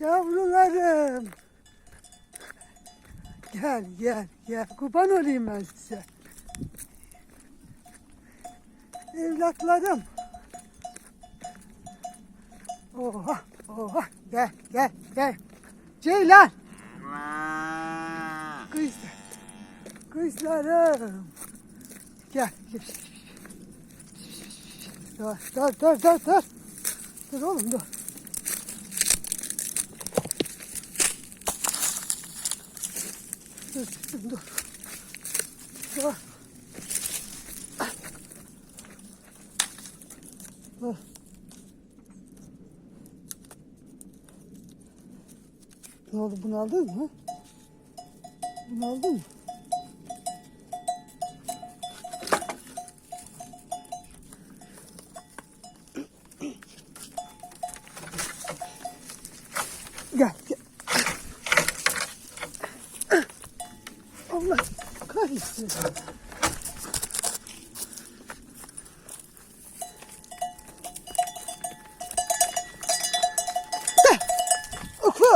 Yavrularım. Gel gel gel. Kurban olayım ben size. Evlatlarım. Oha oha gel gel gel. Ceylan. Kız. Kızlarım. Gel. gel. Dur dur dur dur dur. Oğlum dur. Ne oldu bunu aldın mı? Bunu aldın mı? Gel gel. Allah kahretsin.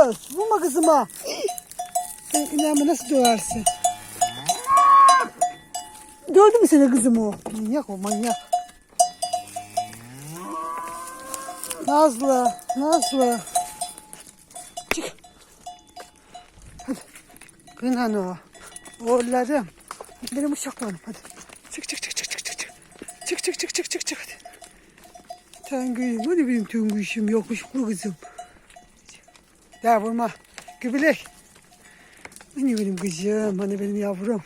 Kız vurma kızıma. Sen inanma nasıl döversin? Dövdü mü seni kızım o? Manyak o manyak. Nazlı, Nazlı. Çık. Hadi. Kınan o. Oğullarım. Benim uşaklarım hadi. Çık çık çık çık çık çık. Çık çık çık çık çık çık hadi. Tengülüm hadi benim tengüşüm yakışıklı kızım. Gel vurma. Gübilek. Hani benim kızım, hani benim yavrum.